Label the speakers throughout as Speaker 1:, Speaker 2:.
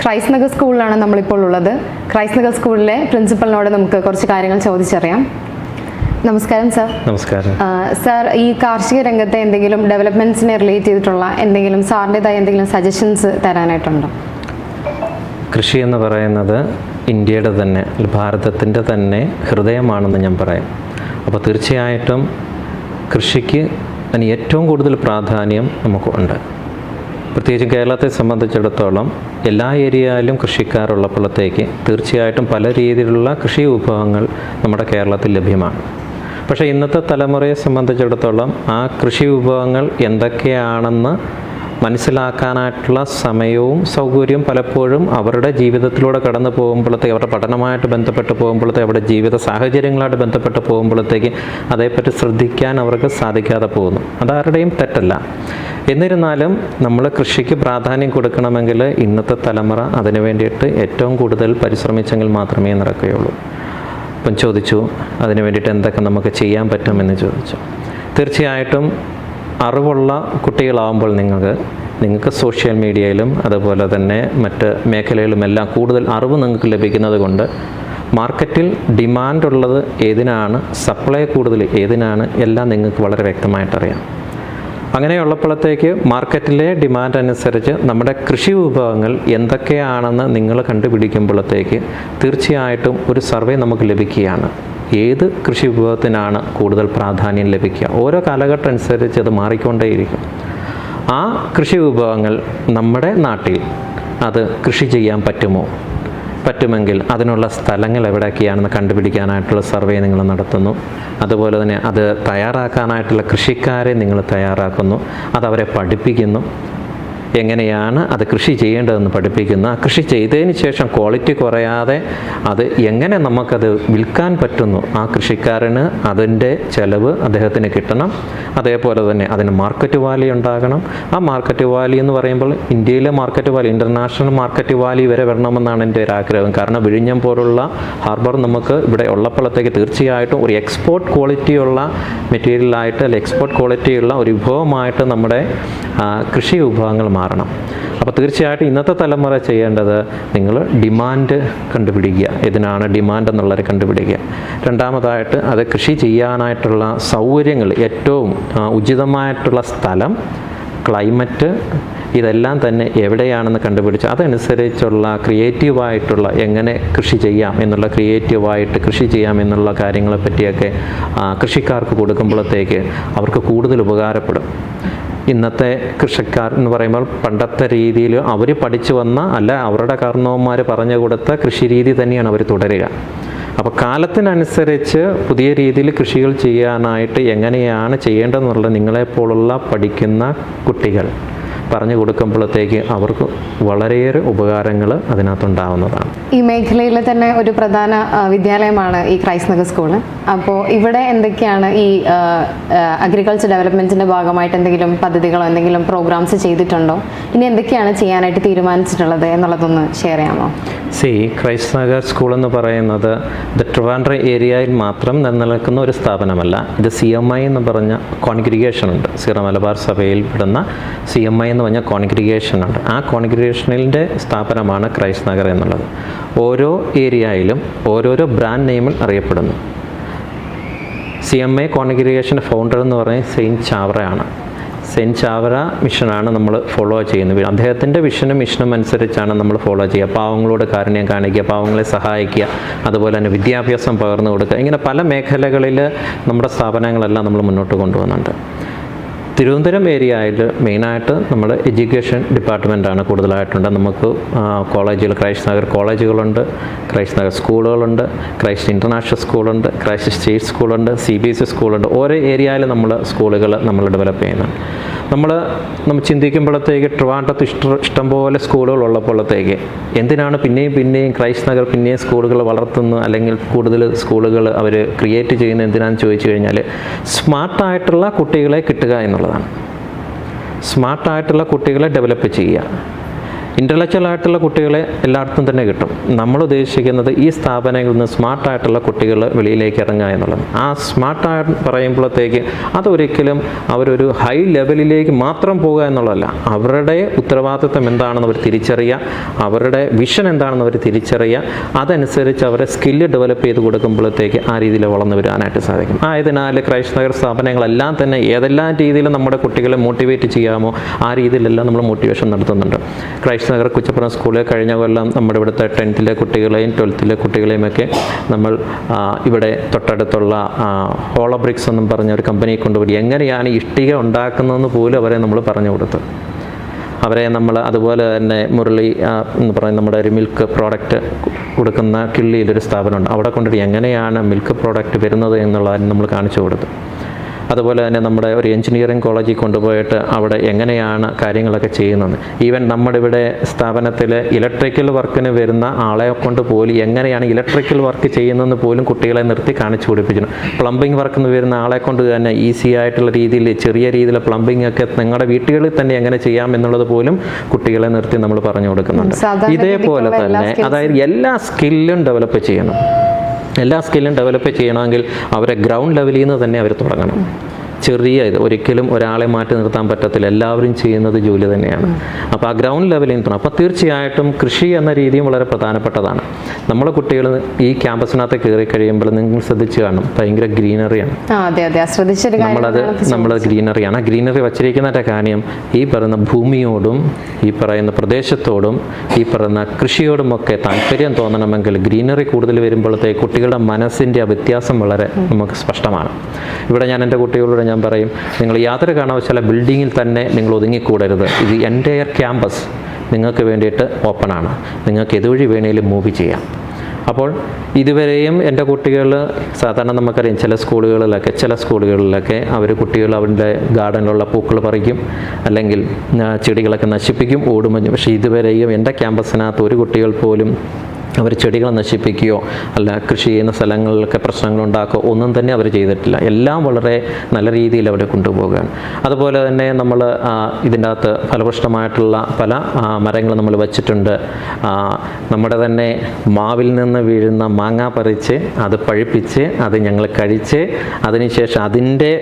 Speaker 1: Christ Nagar സ്കൂളിലാണ് നമ്മളിപ്പോൾ ഉള്ളത്. ക്രൈസ്റ്റ് നഗർ സ്കൂളിലെ പ്രിൻസിപ്പലിനോട് നമുക്ക് കുറച്ച് കാര്യങ്ങൾ ചോദിച്ചറിയാം. നമസ്കാരം സർ.
Speaker 2: നമസ്കാരം.
Speaker 1: സാർ ഈ കാർഷിക രംഗത്തെ എന്തെങ്കിലും ഡെവലപ്മെന്റ്സിനെ റിലേറ്റ് ചെയ്തിട്ടുള്ള എന്തെങ്കിലും സാറിന്റെതായ എന്തെങ്കിലും സജഷൻസ് തരാനായിട്ടുണ്ടോ?
Speaker 2: കൃഷി എന്ന് പറയുന്നത് ഇന്ത്യയുടെ തന്നെ ഭാരതത്തിന്റെ തന്നെ ഹൃദയമാണെന്ന് ഞാൻ പറയാം. അപ്പോൾ തീർച്ചയായിട്ടും കൃഷിക്ക് അതിന് ഏറ്റവും കൂടുതൽ പ്രാധാന്യം നമുക്കുണ്ട് പ്രത്യേകിച്ച് കേരളത്തെ സംബന്ധിച്ചിടത്തോളം എല്ലാ ഏരിയയിലും കൃഷിക്കാരുള്ളപ്പോഴത്തേക്ക് തീർച്ചയായിട്ടും പല രീതിയിലുള്ള കൃഷി വിഭവങ്ങൾ നമ്മുടെ കേരളത്തിൽ ലഭ്യമാണ്. പക്ഷേ ഇന്നത്തെ തലമുറയെ സംബന്ധിച്ചിടത്തോളം ആ കൃഷി വിഭവങ്ങൾ എന്തൊക്കെയാണെന്ന് മനസ്സിലാക്കാനായിട്ടുള്ള സമയവും സൗകര്യവും പലപ്പോഴും അവരുടെ ജീവിതത്തിലൂടെ കടന്നു പോകുമ്പോഴത്തേക്ക് അവരുടെ പഠനമായിട്ട് ബന്ധപ്പെട്ട് പോകുമ്പോഴത്തേക്ക് അവരുടെ ജീവിത സാഹചര്യങ്ങളായിട്ട് ബന്ധപ്പെട്ട് പോകുമ്പോഴത്തേക്ക് അതേപ്പറ്റി ശ്രദ്ധിക്കാൻ അവർക്ക് സാധിക്കാതെ പോകുന്നു. അതാരുടെയും തെറ്റല്ല. എന്നിരുന്നാലും നമ്മൾ കൃഷിക്ക് പ്രാധാന്യം കൊടുക്കണമെങ്കിൽ ഇന്നത്തെ തലമുറ അതിനു വേണ്ടിയിട്ട് ഏറ്റവും കൂടുതൽ പരിശ്രമിച്ചെങ്കിൽ മാത്രമേ നടക്കുകയുള്ളൂ. ഇപ്പം ചോദിച്ചു അതിന് വേണ്ടിയിട്ട് എന്തൊക്കെ നമുക്ക് ചെയ്യാൻ പറ്റുമെന്ന് ചോദിച്ചു. തീർച്ചയായിട്ടും അറിവുള്ള കുട്ടികളാവുമ്പോൾ നിങ്ങൾക്ക് നിങ്ങൾക്ക് സോഷ്യൽ മീഡിയയിലും അതുപോലെ തന്നെ മറ്റ് മേഖലയിലുമെല്ലാം കൂടുതൽ അറിവ് നിങ്ങൾക്ക് ലഭിക്കുന്നത് കൊണ്ട് മാർക്കറ്റിൽ ഡിമാൻഡുള്ളത് ഏതിനാണ് സപ്ലൈ കൂടുതൽ ഏതിനാണ് എല്ലാം നിങ്ങൾക്ക് വളരെ വ്യക്തമായിട്ടറിയാം അങ്ങനെയുള്ളപ്പോഴത്തേക്ക് മാർക്കറ്റിലെ ഡിമാൻഡ് അനുസരിച്ച് നമ്മുടെ കൃഷി വിഭവങ്ങൾ എന്തൊക്കെയാണെന്ന് നിങ്ങൾ കണ്ടുപിടിക്കുമ്പോഴത്തേക്ക് തീർച്ചയായിട്ടും ഒരു സർവേ നമുക്ക് ലഭിക്കുകയാണ്. ഏത് കൃഷി വിഭവത്തിനാണ് കൂടുതൽ പ്രാധാന്യം ലഭിക്കുക? ഓരോ കാലഘട്ടം അനുസരിച്ച് അത് മാറിക്കൊണ്ടേയിരിക്കും. ആ കൃഷി വിഭവങ്ങൾ നമ്മുടെ നാട്ടിൽ അത് കൃഷി ചെയ്യാൻ പറ്റുമോ? പറ്റുമെങ്കിൽ അതിനുള്ള സ്ഥലങ്ങൾ എവിടെയൊക്കെയാണെന്ന് കണ്ടുപിടിക്കാനായിട്ടുള്ള സർവേ നിങ്ങൾ നടത്തുന്നു. അതുപോലെ തന്നെ അത് തയ്യാറാക്കാനായിട്ടുള്ള കൃഷിക്കാരെ നിങ്ങൾ തയ്യാറാക്കുന്നു. അതവരെ പഠിപ്പിക്കുന്നു. എങ്ങനെയാണ് അത് കൃഷി ചെയ്യേണ്ടതെന്ന് പഠിപ്പിക്കുന്ന കൃഷി ചെയ്തതിന് ശേഷം ക്വാളിറ്റി കുറയാതെ അത് എങ്ങനെ നമുക്കത് വിൽക്കാൻ പറ്റുന്നു ആ കൃഷിക്കാരന് അതിന്റെ ചെലവ് അദ്ദേഹത്തിന് കിട്ടണം അതേപോലെ തന്നെ അതിന് മാർക്കറ്റ് വാലി ഉണ്ടാകണം. ആ മാർക്കറ്റ് വാലി എന്ന് പറയുമ്പോൾ ഇന്ത്യയിലെ market value international market value വരെ വരണമെന്നാണ് എന്റെ ഒരു ആഗ്രഹം. കാരണം വിഴിഞ്ഞം പോലുള്ള ഹാർബർ നമുക്ക് ഇവിടെ ഉള്ളപ്പോഴത്തേക്ക് തീർച്ചയായിട്ടും ഒരു എക്സ്പോർട്ട് ക്വാളിറ്റിയുള്ള മെറ്റീരിയലായിട്ട് അല്ലെങ്കിൽ എക്സ്പോർട്ട് ക്വാളിറ്റിയുള്ള ഒരു വിഭവമായിട്ട് നമ്മുടെ കൃഷി വിഭവങ്ങൾ മാറണം. അപ്പോൾ തീർച്ചയായിട്ടും ഇന്നത്തെ തലമുറ ചെയ്യേണ്ടത് നിങ്ങൾ ഡിമാൻഡ് കണ്ടുപിടിക്കുക. ഇതിനാണ് ഡിമാൻഡ് എന്നുള്ളത് കണ്ടുപിടിക്കുക. രണ്ടാമതായിട്ട് അത് കൃഷി ചെയ്യാനായിട്ടുള്ള സൗകര്യങ്ങൾ ഏറ്റവും ഉചിതമായിട്ടുള്ള സ്ഥലം ക്ലൈമറ്റ് ഇതെല്ലാം തന്നെ എവിടെയാണെന്ന് കണ്ടുപിടിച്ച് അതനുസരിച്ചുള്ള ക്രിയേറ്റീവായിട്ടുള്ള എങ്ങനെ കൃഷി ചെയ്യാം എന്നുള്ള ക്രിയേറ്റീവായിട്ട് കൃഷി ചെയ്യാം എന്നുള്ള കാര്യങ്ങളെ പറ്റിയൊക്കെ കൃഷിക്കാർക്ക് കൊടുക്കുമ്പോഴത്തേക്ക് അവർക്ക് കൂടുതൽ ഉപകാരപ്പെടും. ഇന്നത്തെ കൃഷിക്കാർ എന്ന് പറയുമ്പോൾ പണ്ടത്തെ രീതിയിൽ അവർ പഠിച്ചു വന്ന അല്ല അവരുടെ കാരണവന്മാർ പറഞ്ഞു കൊടുത്ത കൃഷി രീതി തന്നെയാണ് അവർ തുടരുക. അപ്പോൾ കാലത്തിനനുസരിച്ച് പുതിയ രീതിയിൽ കൃഷികൾ ചെയ്യാനായിട്ട് എങ്ങനെയാണ് ചെയ്യേണ്ടതെന്നുള്ളത് നിങ്ങളെപ്പോലുള്ള പഠിക്കുന്ന കുട്ടികൾ പറഞ്ഞു കൊടുക്കുമ്പോഴത്തേക്ക് അവർക്ക് വളരെയേറെ ഉപകാരങ്ങൾ അതിനകത്തുണ്ടാവുന്നതാണ്.
Speaker 1: ഈ മേഖലയിലെ തന്നെ ഒരു പ്രധാന വിദ്യാലയമാണ് ഈ ക്രൈസ്റ്റ് നഗർ സ്കൂൾ. അപ്പോൾ ഇവിടെ എന്തൊക്കെയാണ് ഈ അഗ്രികൾച്ചർ ഡെവലപ്മെന്റിന്റെ ഭാഗമായിട്ട് എന്തെങ്കിലും പദ്ധതികളോ എന്തെങ്കിലും പ്രോഗ്രാംസ് ചെയ്തിട്ടുണ്ടോ? ഇനി എന്തൊക്കെയാണ് ചെയ്യാനായിട്ട് തീരുമാനിച്ചിട്ടുള്ളത് എന്നുള്ളതൊന്ന് ഷെയർ ചെയ്യാമോ?
Speaker 2: സി ക്രൈസ്റ്റ് നഗർ സ്കൂൾ എന്ന് പറയുന്നത് ഇത് ട്രിവാൻഡ്രം ഏരിയയിൽ മാത്രം നിലനിൽക്കുന്ന ഒരു സ്ഥാപനമല്ല. ഇത് സി എം ഐ എന്ന് പറഞ്ഞ കോൺഗ്രിഗേഷൻ ഉണ്ട്. സിറ മലബാർ സഭയിൽ പെടുന്ന സി എം ഐ എന്ന് പറഞ്ഞ കോൺഗ്രിഗേഷൻ ഉണ്ട് ആ കോൺഗ്രിഗേഷനിന്റെ സ്ഥാപനമാണ് ക്രൈസ്റ്റ് നഗർ എന്നുള്ളത്. ഓരോ ഏരിയയിലും ഓരോരോ ബ്രാൻഡ് നെയിമിൽ അറിയപ്പെടുന്നു. സി എം ഐ കോൺഗ്രിഗേഷന്റെ ഫൗണ്ടർ എന്ന് പറയുന്നത് സെയിന്റ് ചാവറയാണ്. സെയിന്റ് ചാവറ മിഷനാണ് നമ്മൾ ഫോളോ ചെയ്യുന്നത്. അദ്ദേഹത്തിന്റെ വിഷനും മിഷനും അനുസരിച്ചാണ് നമ്മൾ ഫോളോ ചെയ്യുക. പാവങ്ങളോട് കാരുണ്യം കാണിക്കുക പാവങ്ങളെ സഹായിക്കുക അതുപോലെ തന്നെ വിദ്യാഭ്യാസം പകർന്നു കൊടുക്കുക. ഇങ്ങനെ പല മേഖലകളിൽ നമ്മുടെ സ്ഥാപനങ്ങളെല്ലാം നമ്മൾ മുന്നോട്ട് കൊണ്ടുപോകുന്നുണ്ട്. തിരുവനന്തപുരം ഏരിയയിൽ മെയിനായിട്ട് നമ്മൾ എഡ്യൂക്കേഷൻ ഡിപ്പാർട്ട്മെന്റാണ് കൂടുതലായിട്ടുണ്ട്. നമുക്ക് കോളേജുകൾ ക്രൈസ്റ്റ് നഗർ കോളേജുകളുണ്ട് ക്രൈസ്റ്റ് നഗർ സ്കൂളുകളുണ്ട് ക്രൈസ്റ്റ് ഇന്റർനാഷണൽ സ്കൂളുണ്ട് ക്രൈസ്റ്റ് സ്റ്റേറ്റ് സ്കൂളുണ്ട് സി ബി എസ് ഇ സ്കൂളുണ്ട്. ഓരോ ഏരിയയിൽ നമ്മൾ സ്കൂളുകൾ നമ്മൾ ഡെവലപ്പ് ചെയ്യുന്നുണ്ട്. നമ്മൾ നമ്മൾ ചിന്തിക്കുമ്പോഴത്തേക്ക് ട്രിവാൻഡ്രത്ത് ഇഷ്ടം ഇഷ്ടംപോലെ സ്കൂളുകൾ ഉള്ളപ്പോഴത്തേക്ക് എന്തിനാണ് പിന്നെയും പിന്നെയും ക്രൈസ്റ്റ് നഗർ പിന്നെയും സ്കൂളുകൾ വളർത്തുന്നു അല്ലെങ്കിൽ കൂടുതൽ സ്കൂളുകൾ അവർ ക്രിയേറ്റ് ചെയ്യുന്നത് എന്തിനാണെന്ന് ചോദിച്ചു കഴിഞ്ഞാൽ സ്മാർട്ടായിട്ടുള്ള കുട്ടികളെ കിട്ടുക എന്നുള്ളതാണ്. സ്മാർട്ടായിട്ടുള്ള കുട്ടികളെ ഡെവലപ്പ് ചെയ്യുക. ഇന്റലക്ച്വൽ ആയിട്ടുള്ള കുട്ടികളെ എല്ലായിടത്തും തന്നെ കിട്ടും. നമ്മൾ ഉദ്ദേശിക്കുന്നത് ഈ സ്ഥാപനങ്ങളിൽ നിന്ന് സ്മാർട്ടായിട്ടുള്ള കുട്ടികൾ വെളിയിലേക്ക് ഇറങ്ങുക എന്നുള്ളത് ആ സ്മാർട്ടായി പറയുമ്പോഴത്തേക്ക് അതൊരിക്കലും അവരൊരു ഹൈ ലെവലിലേക്ക് മാത്രം പോകുക എന്നുള്ളതല്ല. അവരുടെ ഉത്തരവാദിത്വം എന്താണെന്ന് അവർ തിരിച്ചറിയുക. അവരുടെ വിഷൻ എന്താണെന്ന് അവർ തിരിച്ചറിയുക. അതനുസരിച്ച് അവരെ സ്കില്ല് ഡെവലപ്പ് ചെയ്ത് കൊടുക്കുമ്പോഴത്തേക്ക് ആ രീതിയിൽ വളർന്നു വരാനായിട്ട് സാധിക്കും. ആയതിനാൽ ക്രൈസ്റ്റ് നഗർ സ്ഥാപനങ്ങളെല്ലാം തന്നെ ഏതെല്ലാം രീതിയിലും നമ്മുടെ കുട്ടികളെ മോട്ടിവേറ്റ് ചെയ്യാമോ ആ രീതിയിലെല്ലാം നമ്മൾ മോട്ടിവേഷൻ നടത്തുന്നുണ്ട്. നഗർ കുച്ചപ്പുറം സ്കൂളിൽ കഴിഞ്ഞ കൊല്ലം നമ്മുടെ ഇവിടുത്തെ ടെൻത്തിലെ കുട്ടികളെയും ട്വൽത്തിലെ കുട്ടികളെയും ഒക്കെ നമ്മൾ ഇവിടെ തൊട്ടടുത്തുള്ള ഹോളോബ്രിക്സ് എന്നും പറഞ്ഞ ഒരു കമ്പനിയെ കൊണ്ടുപോയി. എങ്ങനെയാണ് ഇഷ്ടിക ഉണ്ടാക്കുന്നതെന്ന് പോലും അവരെ നമ്മൾ പറഞ്ഞു കൊടുത്തു അവരെ നമ്മൾ അതുപോലെ തന്നെ മുരളി എന്ന് പറയുന്ന നമ്മുടെ ഒരു മിൽക്ക് പ്രോഡക്റ്റ് കൊടുക്കുന്ന കിള്ളിയിലൊരു സ്ഥാപനമുണ്ട്. അവിടെ കൊണ്ടിട്ട് എങ്ങനെയാണ് മിൽക്ക് പ്രോഡക്റ്റ് വരുന്നത് എന്നുള്ളതിന് നമ്മൾ കാണിച്ചു കൊടുത്തു അതുപോലെ തന്നെ നമ്മുടെ ഒരു എഞ്ചിനീയറിംഗ് കോളേജിൽ കൊണ്ടുപോയിട്ട് അവിടെ എങ്ങനെയാണ് കാര്യങ്ങളൊക്കെ ചെയ്യുന്നത്? ഈവൻ നമ്മുടെ ഇവിടെ സ്ഥാപനത്തിൽ ഇലക്ട്രിക്കൽ വർക്കിന് വരുന്ന ആളെ കൊണ്ട് പോലും എങ്ങനെയാണ് ഇലക്ട്രിക്കൽ വർക്ക് ചെയ്യുന്നതെന്ന് പോലും കുട്ടികളെ നിർത്തി കാണിച്ചു കൊടുപ്പിക്കുന്നു. പ്ലംബിംഗ് വർക്കിന് വരുന്ന ആളെ കൊണ്ട് തന്നെ ഈസി ആയിട്ടുള്ള രീതിയിൽ ചെറിയ രീതിയിൽ പ്ലംബിംഗ് ഒക്കെ നിങ്ങളുടെ വീട്ടുകളിൽ തന്നെ എങ്ങനെ ചെയ്യാം എന്നുള്ളത് പോലും കുട്ടികളെ നിർത്തി നമ്മൾ പറഞ്ഞു കൊടുക്കുന്നുണ്ട്. ഇതേപോലെ തന്നെ അതായത് എല്ലാ സ്കില്ലും ഡെവലപ്പ് ചെയ്യണം എല്ലാ സ്കില്ലും ഡെവലപ്പ് ചെയ്യണമെങ്കിൽ അവരെ ഗ്രൗണ്ട് ലെവലിൽ നിന്ന് തന്നെ അവർ തുടങ്ങണം. ചെറിയ ഇത്. ഒരിക്കലും ഒരാളെ മാറ്റി നിർത്താൻ പറ്റത്തില്ല. എല്ലാവരും ചെയ്യുന്നത് ജോലി തന്നെയാണ്. അപ്പോൾ ആ ഗ്രൗണ്ട് ലെവലിൽ നിന്ന് അപ്പോൾ തീർച്ചയായിട്ടും കൃഷി എന്ന രീതിയും വളരെ പ്രധാനപ്പെട്ടതാണ്. നമ്മളെ കുട്ടികൾ ഈ ക്യാമ്പസിനകത്ത് കയറി കഴിയുമ്പോൾ നിങ്ങൾ ശ്രദ്ധിച്ച് കാണും ഭയങ്കര ഗ്രീനറിയാണ് നമ്മളത് നമ്മൾ ഗ്രീനറിയാണ് ആ ഗ്രീനറി വച്ചിരിക്കുന്നതിന്റെ കാര്യം ഈ പറയുന്ന ഭൂമിയോടും ഈ പറയുന്ന പ്രദേശത്തോടും ഈ പറയുന്ന കൃഷിയോടും ഒക്കെ താല്പര്യം തോന്നണമെങ്കിൽ ഗ്രീനറി കൂടുതൽ വരുമ്പോഴത്തേക്ക് കുട്ടികളുടെ മനസ്സിന്റെ ആ വ്യത്യാസം വളരെ നമുക്ക് സ്പഷ്ടമാണ്. ഇവിടെ ഞാൻ എന്റെ കുട്ടികളോട് ഞാൻ പറയും നിങ്ങൾ യാതൊരു കാരണവശാല ബിൽഡിങ്ങിൽ തന്നെ നിങ്ങൾ ഒതുങ്ങിക്കൂടരുത്. ഇത് എന്റെയർ ക്യാമ്പസ് നിങ്ങൾക്ക് വേണ്ടിയിട്ട് ഓപ്പണാണ് നിങ്ങൾക്ക് ഇതുവഴി വേണേലും മൂവ് ചെയ്യാം. അപ്പോൾ ഇതുവരെയും എന്റെ കുട്ടികൾ സാധാരണ നമുക്കറിയാം ചില സ്കൂളുകളിലൊക്കെ ചില സ്കൂളുകളിലൊക്കെ അവർ കുട്ടികൾ അവരുടെ ഗാർഡനിലുള്ള പൂക്കൾ പറിക്കും അല്ലെങ്കിൽ ചെടികളൊക്കെ നശിപ്പിക്കും ഓടുമഞ്ഞും പക്ഷേ ഇതുവരെയും എന്റെ ക്യാമ്പസിനകത്ത് ഒരു കുട്ടികൾ പോലും അവർ ചെടികൾ നശിപ്പിക്കുകയോ അല്ല കൃഷി ചെയ്യുന്ന സ്ഥലങ്ങളിലൊക്കെ പ്രശ്നങ്ങൾ ഉണ്ടാക്കുകയോ ഒന്നും തന്നെ അവർ ചെയ്തിട്ടില്ല. എല്ലാം വളരെ നല്ല രീതിയിൽ അവരെ കൊണ്ടുപോകുകയാണ് അതുപോലെ തന്നെ നമ്മൾ ഇതിന്റെ അകത്ത് ഫലപുഷ്ടമായിട്ടുള്ള പല മരങ്ങൾ നമ്മൾ വച്ചിട്ടുണ്ട്. നമ്മുടെ തന്നെ മാവിൽ നിന്ന് വീഴുന്ന മാങ്ങ പറിച്ച് അത് പഴുപ്പിച്ച് അത് ഞങ്ങൾ കഴിച്ച് അതിനുശേഷം അതിന്റെ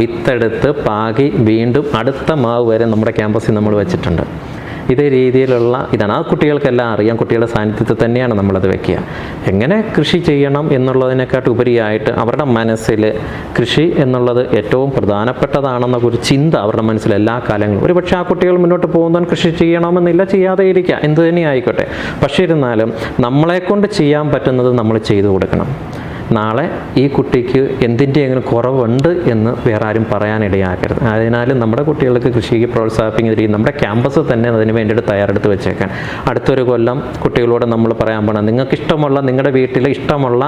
Speaker 2: വിത്തെടുത്ത് പാകി വീണ്ടും അടുത്ത മാവ് വരെ നമ്മുടെ ക്യാമ്പസിൽ നമ്മൾ വെച്ചിട്ടുണ്ട്. ഇതേ രീതിയിലുള്ള ഇതാണ്. ആ കുട്ടികൾക്കെല്ലാം അറിയാം. കുട്ടികളുടെ സാന്നിധ്യത്തിൽ തന്നെയാണ് നമ്മളത് വെക്കുക. എങ്ങനെ കൃഷി ചെയ്യണം എന്നുള്ളതിനെക്കാട്ട് ഉപരിയായിട്ട് അവരുടെ മനസ്സിൽ കൃഷി എന്നുള്ളത് ഏറ്റവും പ്രധാനപ്പെട്ടതാണെന്ന ഒരു ചിന്ത അവരുടെ മനസ്സിൽ എല്ലാ കാലങ്ങളും. ഒരു പക്ഷേ ആ കുട്ടികൾ മുന്നോട്ട് പോകുന്നവൻ കൃഷി ചെയ്യണമെന്നില്ല ചെയ്യാതെ ഇരിക്കുക എന്ത് തന്നെ ആയിക്കോട്ടെ പക്ഷേ ഇരുന്നാലും നമ്മളെക്കൊണ്ട് ചെയ്യാൻ പറ്റുന്നത് നമ്മൾ ചെയ്തു കൊടുക്കണം. നാളെ ഈ കുട്ടിക്ക് എന്തിന്റെയെങ്കിലും കുറവുണ്ട് എന്ന് വേറെ ആരും പറയാനിടയാക്കരുത് അതിനാൽ നമ്മുടെ കുട്ടികൾക്ക് കൃഷിക്ക് പ്രോത്സാഹിപ്പിക്കുന്ന രീതി നമ്മുടെ ക്യാമ്പസ് തന്നെ അതിന് വേണ്ടിയിട്ട് തയ്യാറെടുത്ത് വെച്ചേക്കാൻ. അടുത്തൊരു കൊല്ലം കുട്ടികളോട് നമ്മൾ പറയാൻ പോകണം നിങ്ങൾക്ക് ഇഷ്ടമുള്ള നിങ്ങളുടെ വീട്ടിൽ ഇഷ്ടമുള്ള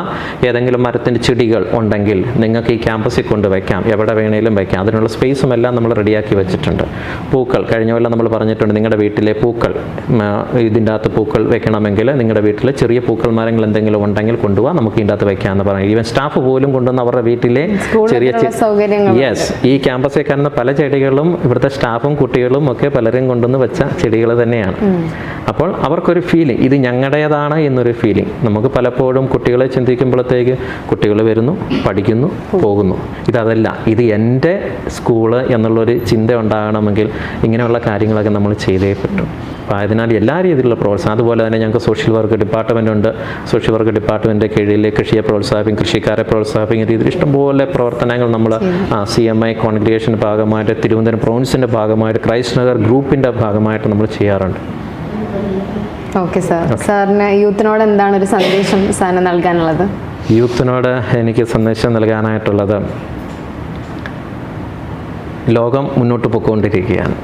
Speaker 2: ഏതെങ്കിലും മരത്തിന്റെ ചെടികൾ ഉണ്ടെങ്കിൽ നിങ്ങൾക്ക് ഈ ക്യാമ്പസിൽ കൊണ്ട് വയ്ക്കാം എവിടെ വേണേലും വയ്ക്കാം. അതിനുള്ള സ്പേസും എല്ലാം നമ്മൾ റെഡിയാക്കി വെച്ചിട്ടുണ്ട്. പൂക്കൾ കഴിഞ്ഞ കൊല്ലം നമ്മൾ പറഞ്ഞിട്ടുണ്ട് നിങ്ങളുടെ വീട്ടിലെ പൂക്കൾ ഇതിന്റെ അകത്ത് പൂക്കൾ വെക്കണമെങ്കിൽ നിങ്ങളുടെ വീട്ടിൽ ചെറിയ പൂക്കൾ മരങ്ങൾ എന്തെങ്കിലും ഉണ്ടെങ്കിൽ കൊണ്ടുപോകാം നമുക്ക് ഇതിന്റെ അകത്ത് വെക്കാമെന്ന് പറയും ഈവൻ സ്റ്റാഫ് പോലും കൊണ്ടുവന്ന് അവരുടെ വീട്ടിലെ ചെറിയ യെസ് ഈ ക്യാമ്പസിൽ കാണുന്ന പല ചെടികളും ഇവിടുത്തെ സ്റ്റാഫും കുട്ടികളും ഒക്കെ പലരും കൊണ്ടുവന്ന് വെച്ച ചെടികൾ തന്നെയാണ്. അപ്പോൾ അവർക്കൊരു ഫീലിംഗ് ഇത് ഞങ്ങളുടേതാണ് എന്നൊരു ഫീലിംഗ് നമുക്ക് പലപ്പോഴും കുട്ടികളെ ചിന്തിക്കുമ്പോഴത്തേക്ക് കുട്ടികൾ വരുന്നു പഠിക്കുന്നു പോകുന്നു. ഇതതല്ല ഇത് എന്റെ സ്കൂൾ എന്നുള്ളൊരു ചിന്ത ഉണ്ടാകണമെങ്കിൽ ഇങ്ങനെയുള്ള കാര്യങ്ങളൊക്കെ നമ്മൾ ചെയ്തേ പറ്റും. അപ്പോൾ അതിനാൽ എല്ലാ രീതിയിലുള്ള പ്രോത്സാഹനം അതുപോലെ തന്നെ ഞങ്ങൾക്ക് സോഷ്യൽ വർക്ക് ഡിപ്പാർട്ട്മെന്റ് ഉണ്ട്. സോഷ്യൽ വർക്ക് ഡിപ്പാർട്ട്മെന്റ് കീഴിൽ കൃഷിയെ പ്രോത്സാഹിപ്പിക്കും കൃഷിക്കാരെ പ്രോത്സാഹിപ്പിക്കുന്ന രീതിയിൽ ഇഷ്ടംപോലെ പ്രവർത്തനങ്ങൾ നമ്മൾ സി എം ഐ കോൺഗ്രിഗേഷന്റെ ഭാഗമായിട്ട് തിരുവനന്തപുരം പ്രോവിൻസിന്റെ ഭാഗമായിട്ട് ക്രൈസ്റ്റ് നഗർ ഗ്രൂപ്പിന്റെ ഭാഗമായിട്ട് നമ്മൾ ചെയ്യാറുണ്ട്.
Speaker 1: ഓക്കെ സാർ സാറിന് യൂത്തിനോട് എന്താണ് ഒരു സന്ദേശം സാറിന് നൽകാനുള്ളത്?
Speaker 2: യൂത്തിനോട് എനിക്ക് സന്ദേശം നൽകാനായിട്ടുള്ളത് ലോകം മുന്നോട്ട് പോയിക്കൊണ്ടിരിക്കുകയാണ്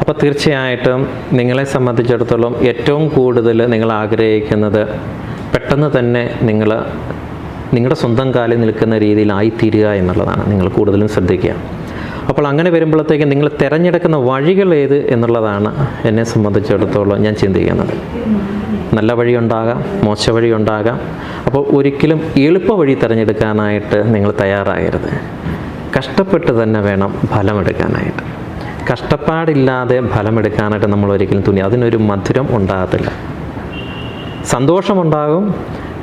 Speaker 2: അപ്പോൾ തീർച്ചയായിട്ടും നിങ്ങളെ സംബന്ധിച്ചിടത്തോളം ഏറ്റവും കൂടുതൽ നിങ്ങൾ ആഗ്രഹിക്കുന്നത് പെട്ടെന്ന് തന്നെ നിങ്ങൾ നിങ്ങളുടെ സ്വന്തം കാലിൽ നിൽക്കുന്ന രീതിയിലായിത്തീരുക എന്നുള്ളതാണ് നിങ്ങൾ കൂടുതലും ശ്രദ്ധിക്കുക. അപ്പോൾ അങ്ങനെ വരുമ്പോഴത്തേക്കും നിങ്ങൾ തിരഞ്ഞെടുക്കുന്ന വഴികൾ ഏത് എന്നുള്ളതാണ് എന്നെ സംബന്ധിച്ചിടത്തോളം ഞാൻ ചിന്തിക്കുന്നത്. നല്ല വഴി ഉണ്ടാകാം മോശ വഴി ഉണ്ടാകാം. അപ്പോൾ ഒരിക്കലും എളുപ്പ വഴി തിരഞ്ഞെടുക്കാനായിട്ട് നിങ്ങൾ തയ്യാറാകരുത്. കഷ്ടപ്പെട്ട് തന്നെ വേണം ഫലമെടുക്കാനായിട്ട്. കഷ്ടപ്പാടില്ലാതെ ഫലമെടുക്കാനായിട്ട് നമ്മൾ ഒരിക്കലും തുണി അതിനൊരു മധുരം ഉണ്ടാകത്തില്ല. സന്തോഷമുണ്ടാകും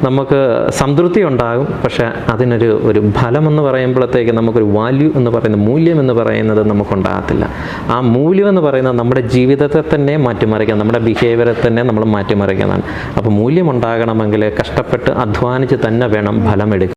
Speaker 2: നമുക്ക് സംതൃപ്തി ഉണ്ടാകും പക്ഷെ അതിനൊരു ഒരു ഫലം എന്ന് പറയുമ്പോഴത്തേക്ക് നമുക്കൊരു വാല്യൂ എന്ന് പറയുന്ന മൂല്യം എന്ന് പറയുന്നത് നമുക്കുണ്ടാകത്തില്ല. ആ മൂല്യം എന്ന് പറയുന്നത് നമ്മുടെ ജീവിതത്തെ തന്നെ മാറ്റിമറിക്കാം നമ്മുടെ ബിഹേവിയറെ തന്നെ നമ്മൾ മാറ്റിമറിക്കുന്നതാണ്. അപ്പോൾ മൂല്യം ഉണ്ടാകണമെങ്കിൽ കഷ്ടപ്പെട്ട് അധ്വാനിച്ച് തന്നെ വേണം ഫലം